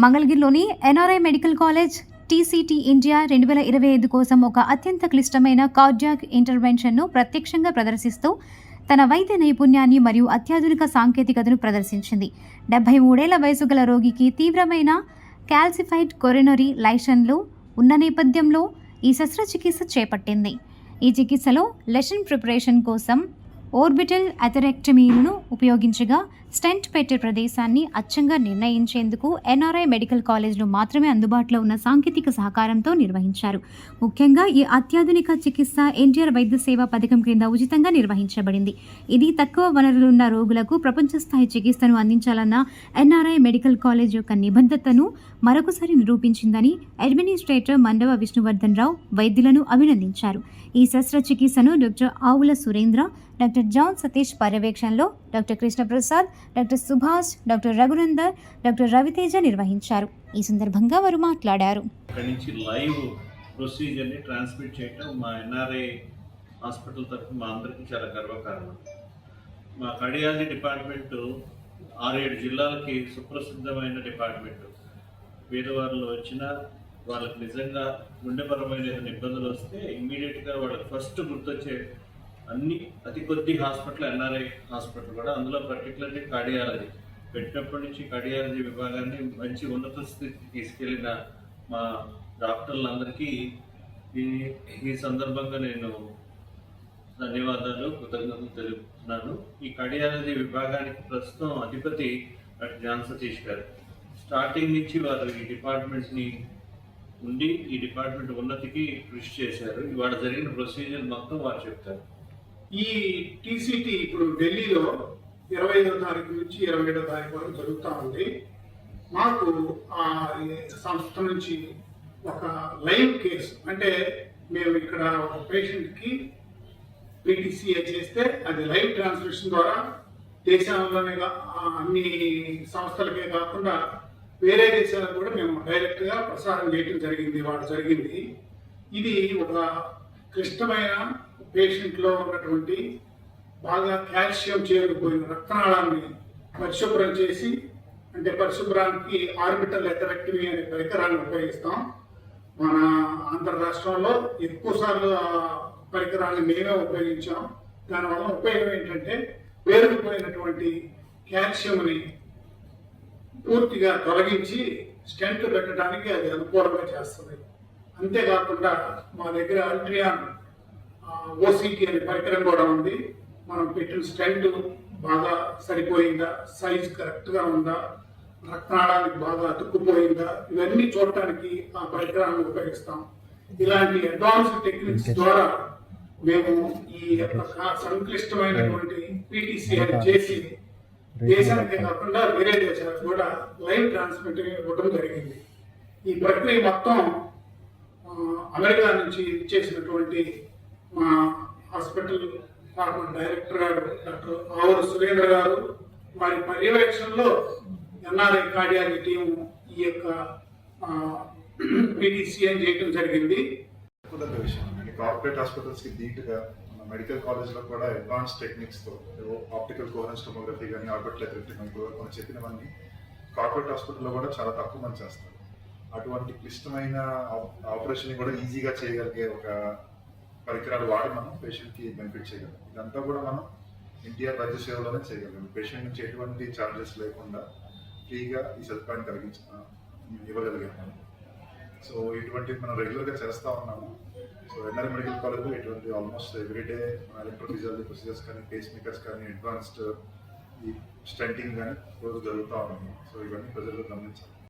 మంగళగిరిలోని NRI medical college TCT India రెండు వేల ఇరవై ఐదు కోసం ఒక అత్యంత క్లిష్టమైన కార్డియాక్ ఇంటర్వెన్షన్ను ప్రత్యక్షంగా ప్రదర్శిస్తూ తన వైద్య నైపుణ్యాన్ని మరియు అత్యాధునిక సాంకేతికతను ప్రదర్శించింది. డెబ్బై మూడేళ్ళ వయసు గల రోగికి తీవ్రమైన క్యాల్సిఫైడ్ కొరినరీ లైషన్లు ఉన్న నేపథ్యంలో ఈ శస్త్రచికిత్స చేపట్టింది. ఈ చికిత్సలో లెషన్ ప్రిపరేషన్ కోసం ఓర్బిటల్ అథరెక్టమీలను ఉపయోగించగా స్టెంట్ పెట్టే ప్రదేశాన్ని అచ్చంగా నిర్ణయించేందుకు ఎన్ఆర్ఐ మెడికల్ కాలేజ్లో మాత్రమే అందుబాటులో ఉన్న సాంకేతిక సహకారంతో నిర్వహించారు. ముఖ్యంగా ఈ అత్యాధునిక చికిత్స ఎన్టీఆర్ వైద్య సేవా పథకం క్రింద ఉచితంగా నిర్వహించబడింది. ఇది తక్కువ వనరులున్న రోగులకు ప్రపంచ స్థాయి చికిత్సను అందించాలన్న ఎన్ఆర్ఐ మెడికల్ కాలేజ్ యొక్క నిబద్ధతను మరొకసారి నిరూపించిందని అడ్మినిస్ట్రేటర్ మండవ విష్ణువర్ధన్ రావు వైద్యులను అభినందించారు. ఈ శస్త్రచికిత్సను డాక్టర్ ఆవుల సురేంద్ర డాక్టర్ జాన్ సతీష్ పర్యవేక్షణలో doctor Krishnaprasad doctor Subhash doctor Raghunandar doctor Raviteja నిర్వహించారు. ఈ సందర్భంగా వారు మాట్లాడారు. లైవ్ ప్రొసీజర్ని ట్రాన్స్మిట్ చేయటం మా ఎన్ఆర్ఐ హాస్పిటల్ తరఫున మా అందరికీ చాలా గర్వకారణం. మా కడియాలజీ డిపార్ట్మెంటు ఆరేడు జిల్లాలకి సుప్రసిద్ధమైన డిపార్ట్మెంట్. పేదవారిలో వచ్చిన వాళ్ళకి నిజంగా గుండెపరమైన ఇబ్బందులు వస్తే ఇమ్మీడియట్గా వాళ్ళకి ఫస్ట్ గుర్తొచ్చే అన్ని అతి కొద్ది హాస్పిటల్ ఎన్ఆర్ఐ హాస్పిటల్ కూడా అందులో పర్టికులర్లీ కార్డియాలజీ పెట్టినప్పటి నుంచి కార్డియాలజీ విభాగాన్ని మంచి ఉన్నత స్థితికి తీసుకెళ్ళిన మా డాక్టర్లందరికీ ఈ ఈ సందర్భంగా నేను ధన్యవాదాలు కృతజ్ఞతలు తెలుపుతున్నాను. ఈ కార్డియాలజీ విభాగానికి ప్రస్తుతం అధిపతి డాక్టర్ జాన్ సతీష్ గారు. స్టార్టింగ్ నుంచి వారు ఈ డిపార్ట్మెంట్ని ఉండి ఈ డిపార్ట్మెంట్ ఉన్నతికి కృషి చేశారు. ఇవాళ జరిగిన ప్రొసీజర్ మొత్తం వారు చెప్తారు. ఈ టీసీటీ ఇప్పుడు ఢిల్లీలో ఇరవై ఐదో తారీఖు నుంచి ఇరవై ఏడో తారీఖు వరకు జరుగుతూ ఉంది. మాకు ఆ సంస్థ నుంచి ఒక లైవ్ కేసు అంటే మేము ఇక్కడ ఒక పేషెంట్కి పీటీసీఏ చేస్తే అది లైవ్ ట్రాన్స్మిషన్ ద్వారా దేశంలోనే అన్ని సంస్థలకే కాకుండా వేరే దేశాలకు కూడా మేము డైరెక్ట్గా ప్రసారం చేయడం జరిగింది వాడు జరిగింది. ఇది ఒక క్లిష్టమైన పేషెంట్లో ఉన్నటువంటి బాగా కాల్షియం చేరుకుపోయిన రక్తనాళాన్ని పరిశుభ్రం చేసి అంటే పరిశుభ్రానికి ఆర్బిటల్ ఎథరెక్టమీ అనే పరికరాన్ని ఉపయోగిస్తాం. మన ఆంధ్ర రాష్ట్రంలో ఎక్కువసార్లు ఆ పరికరాన్ని మేమే ఉపయోగించాం. దానివల్ల ఉపయోగం ఏంటంటే పేరుకుపోయినటువంటి కాల్షియంని పూర్తిగా తొలగించి స్టెంట్ పెట్టడానికి అది అనుకూలంగా చేస్తుంది. అంతేకాకుండా మా దగ్గర అల్ట్రియాన్ ఓసిటీ అనే పరికరం కూడా ఉంది. మనం పెట్టిన స్టెంట్ బాగా సరిపోయిందా? సైజ్ కరెక్ట్గా ఉందా? రక్తనాళానికి బాగా అతుక్కుపోయిందా? ఇవన్నీ చూడటానికి ఆ పరికరాన్ని ఉపయోగిస్తాం. ఇలాంటి అడ్వాన్స్ టెక్నిక్స్ ద్వారా మేము ఈ యొక్క సంక్లిష్టమైనటువంటి పీటీసీ చేసి దేశానికే కాకుండా వేరే దేశాలకు కూడా లైవ్ ట్రాన్స్మిట్ ఇవ్వడం జరిగింది. ఈ ప్రక్రియ మొత్తం అమెరికా నుంచి ఇచ్చేసినటువంటి మా హాస్పిటల్ డిపార్ట్మెంట్ డైరెక్టర్ గారు డాక్టర్ ఆవురు సురేంద్ర గారు వారి పర్యవేక్షణలో ఎన్ఆర్ఐ కార్డియాలజీ టీం ఈ యొక్క పీటీసీఎం చేయడం జరిగింది. విషయం. అండి కార్పొరేట్ హాస్పిటల్స్కి మన మెడికల్ కాలేజ్లో కూడా అడ్వాన్స్ టెక్నిక్స్తో ఆప్టికల్ కోహరెన్స్ టోమోగ్రఫీ కానీ ఆర్బిటల్ ఎథరిటీ మనం చెప్పినవన్నీ కార్పొరేట్ హాస్పిటల్లో కూడా చాలా తక్కువ మంది చేస్తారు. అటువంటి క్లిష్టమైన ఆపరేషన్ కూడా ఈజీగా చేయగలిగే ఒక పరికరాలు వాడి మనం పేషెంట్కి బెనిఫిట్ చేయగలం. ఇదంతా కూడా మనం ఎన్టీఆర్ వైద్య సేవలోనే చేయగలం. పేషెంట్ నుంచి ఎటువంటి ఛార్జెస్ లేకుండా ఫ్రీగా ఈ సదుపాయాన్ని కలిగించ ఇవ్వగలిగాం మనం. సో ఇటువంటి మనం రెగ్యులర్గా చేస్తూ ఉన్నాము. సో ఎన్ఆర్ మెడికల్ కాలేజ్ ఇటువంటి ఆల్మోస్ట్ ఎవ్రీడే మన ఎలక్ట్రోఫిజియాలజీ ప్రొసీజర్స్ కానీ పేస్ మేకర్స్ కానీ అడ్వాన్స్డ్ ఈ స్టంటింగ్ కానీ రోజు జరుగుతూ ఉన్నాము సో ఇవన్నీ ప్రజలు గమనించాలి.